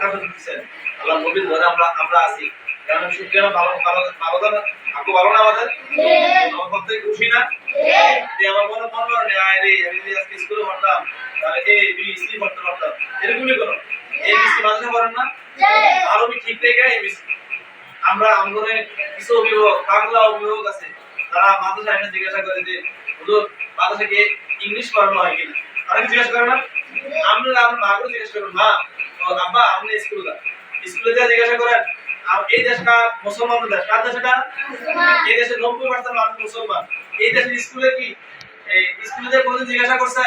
আকাশ দিচ্ছেন আল্লাহ নবীর ঘরে আমরা আমরা আছি। কারণ শুক্রিয়া ভালো ভালো ভালো ভাগ্য ভালো না আমাদের? আমার খুশি না? যে আমার মনে মনে হয় না রে আমি যদি আজকে স্কুলে পড়তাম তাহলে এ বি সি পড়তে পারতাম? এরকমই করো এ বি সি মাঝে পড়েন না? আরবি ঠিক রেখে এ বি আমরা আমাদের কিছু অভিভাবক বাংলা অভিভাবক আছে তারা মাদ্রাসা এনে জিজ্ঞাসা করে যে হুজুর মাদ্রাসাকে ইংলিশ পড়ানো হয় কিনা? তারা জিজ্ঞাসা করে না? আমরা আমার মা করে জিজ্ঞাসা করেন মা আব্বা আপনি স্কুলে যান স্কুলে যা জিজ্ঞাসা করেন এই দেশটা মুসলমানদের দেশ কার দেশ এটা? এই দেশে নব্বই পার্সেন্ট মানুষ মুসলমান। এই দেশের স্কুলে কি? স্কুলে যে কোনদিন জিজ্ঞাসা করছে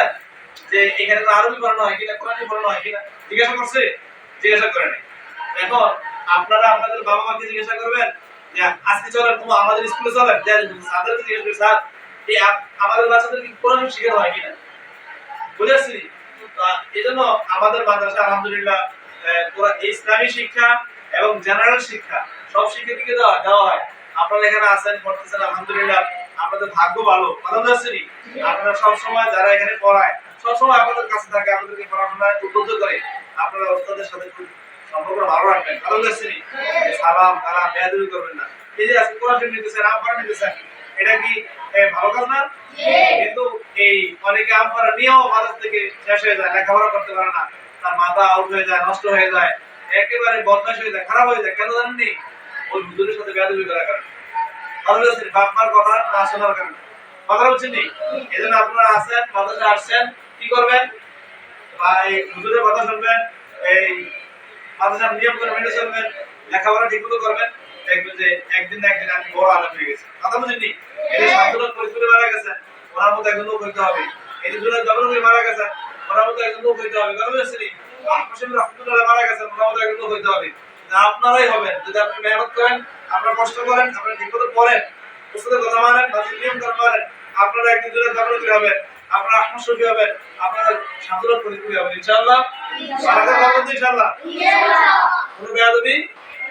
যে এখানে তো আরবি পড়ানো হয় কিনা কোরআনি পড়ানো হয় কিনা জিজ্ঞাসা করছে? জিজ্ঞাসা করে নাই। এখন আপনারা আপনাদের বাবা মাকে জিজ্ঞাসা করবেন যে আজকে চলেন তোমার আমাদের স্কুলে চলেন স্যারদেরকে জিজ্ঞাসা করি স্যার এই আমাদের বাচ্চাদের কি কোরআন শিখানো হয় কিনা? বুঝেছি এই জন্য আমাদের মাদ্রাসা, আলহামদুলিল্লাহ ইসলামী শিক্ষা এবং জেনারেল শিক্ষা সব শিক্ষার্থীকে দেওয়া দেওয়া হয়। আপনারা এখানে আছেন, পড়তেছেন, আলহামদুলিল্লাহ, আপনাদের ভাগ্য ভালো ভালো আপনারা সব সময় যারা এখানে পড়ায় সব সময় আপনাদের কাছে থাকে, আপনাদেরকে পড়াশোনায় উদ্বুদ্ধ করে, আপনারা ওস্তাদের সাথে খুব সম্পর্ক ভালো রাখবেন, ভালো সালাম, কালাম, বেয়াদবি করবেন না। এই যে আজকে কোরআন নিতেছেন, আম নিতেছেন? এটা কি ভালো কাজ না? কিন্তু এই অনেকে আম পড়া নিয়েও থেকে শেষ হয়ে যায় লেখাপড়া করতে পারে না। তার মাথা আউট হয়ে যায় নষ্ট হয়ে যায় একেবারে বদমাশ হয়ে যায় খারাপ হয়ে যায় কেন জানেননি? ওই হুজুরের সাথে বেয়াদবি করার কারণে। ভালো বাপ মার কথা না শোনার কারণে। কথা বলছেন আপনারা আসেন মাদ্রাসা আসছেন কি করবেন? বা এই হুজুরের কথা শুনবেন এই মাদ্রাসার নিয়ম করে মেনে চলবেন লেখাপড়া ঠিক মতো করবেন। দেখবেন যে একদিন না একদিন আপনি বড় আলম হয়ে গেছে। কথা বুঝেননি এই শান্তনুর পরিচয় মারা গেছে ওনার মতো একজন লোক হইতে হবে। এই যে দুজন জবর হয়ে মারা গেছে ওনার মতো একজন লোক হইতে হবে। কথা বুঝেছেন আহমদ রহমতুল্লাহ মারা গেছে ওনার মতো একজন লোক হইতে হবে। আপনারাই হবেন। যদি আপনি মেহনত করেন আপনারা কষ্ট করেন আপনারা ঠিক পড়েন ওষুধের কথা মানেন মানুষের নিয়ম করে মানেন আপনারা একদিন দুজন জবর করে হবেন আপনারা শফি হবেন আপনারা শান্তনুর পরিচয় হবেন ইনশাআল্লাহ। বারাকাত ইনশাআল্লাহ। কোনো বেয়াদবি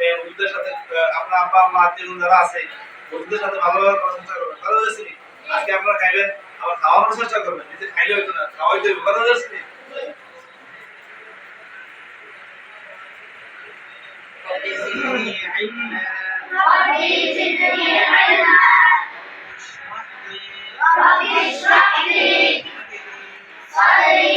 এই হুজুরদের সাথে আহ, আপনার আব্বা আম্মা আত্মীয় যারা আছে হুজুরদের সাথে ভালোভাবে করার চেষ্টা করবেন ভালো বলছি আজকে আপনারা খাইবেন আবার খাওয়ানোর চেষ্টা করবেন নিজে খাইলে হইতো না খাওয়াইতে হবে কথা বলছি رب زدني علما ربي زدني علما اشرح لي ربي اشرح لي صدري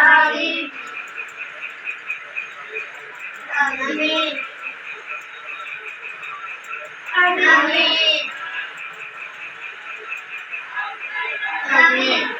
Amen. Amen. Amen.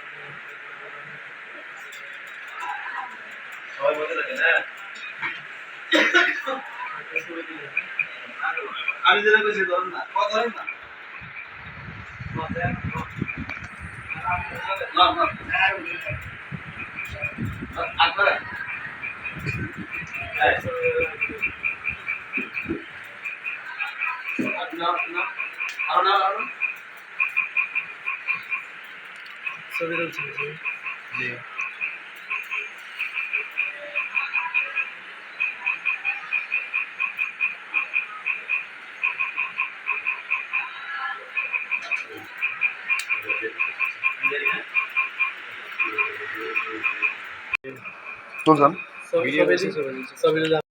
Yeah. सुजन जान सब सब